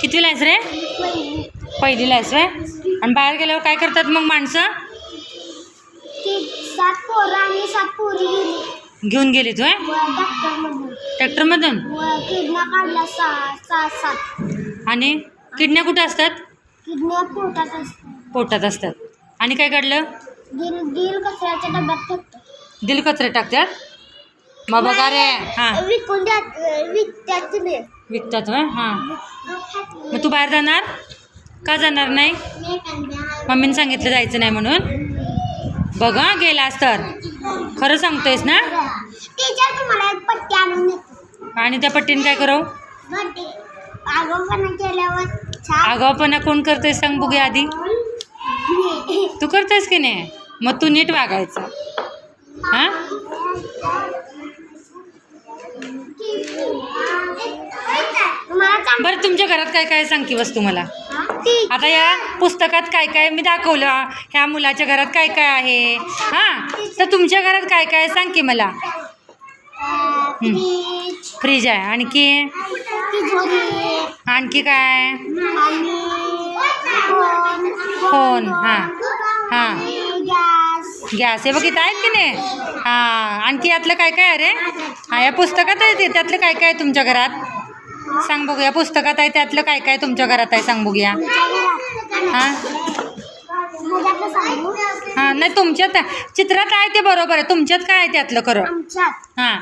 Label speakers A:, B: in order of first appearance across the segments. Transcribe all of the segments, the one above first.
A: कितवीला आहेस रे?
B: पहिली
A: पहिलीला आहेस रे आणि बाहेर गेल्यावर काय करतात मग माणसं? घेऊन गेली तू ट्रॅक्टरमधून. आणि किडण्या कुठं असतात?
B: पोटात असतात.
A: पोटात असतात. आणि काय काढलं?
B: दिल कचऱ्याच्या डब्यात
A: दिल कचरे टाकतात? मग बघा रे. हां.
B: विकून
A: विकतात होय? हां. मग तू बाहेर जाणार? का जाणार नाही? मम्मीने सांगितलं जायचं नाही म्हणून? बघा गेलास तर. खरं सांगतोयस ना?
B: टीचर तुम्हाला एक पट्टी आणून देतो.
A: आणि त्या पट्टीने काय करू?
B: केल्यावर छान.
A: आगावपणा कोण करतोय सांग बघूया आधी. तू करतोयस की नाही? मग तू नीट वागायचं. हां. बरं तुमच्या घरात काय काय सांग की वस्तू मला आता या पुस्तकात काय काय मी दाखवलं. ह्या मुलाच्या घरात काय काय आहे? हां? तर तुमच्या घरात काय काय आहे? सांग की मला
B: फ्रीज
A: आहे. आणखी? आणखी काय?
B: फोन,
A: हा. हा.
B: गॅस
A: गॅस हे बघ इथं आहेत की नाही? हां. आणखी यातलं काय काय आहे रे? हा या पुस्तकात आहे ते. त्यातलं काय काय आहे तुमच्या घरात? सांग बघू. या पुस्तकात आहे त्यातलं काय काय तुमच्या घरात आहे? सांग बघूया. हां? हां नाही तुमच्यात चित्रात आहे ते बरोबर आहे. तुमच्यात काय आहे त्यातलं खरं? हां.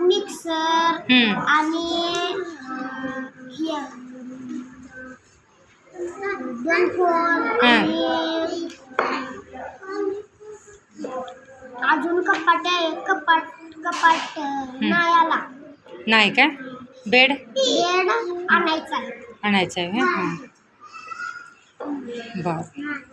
B: मिक्सर. आणि अजून कपाट कपाट कपाट नाही आला
A: नाही काय बेड?
B: बेड आणायचा आहे.
A: आणायचं आहे बरं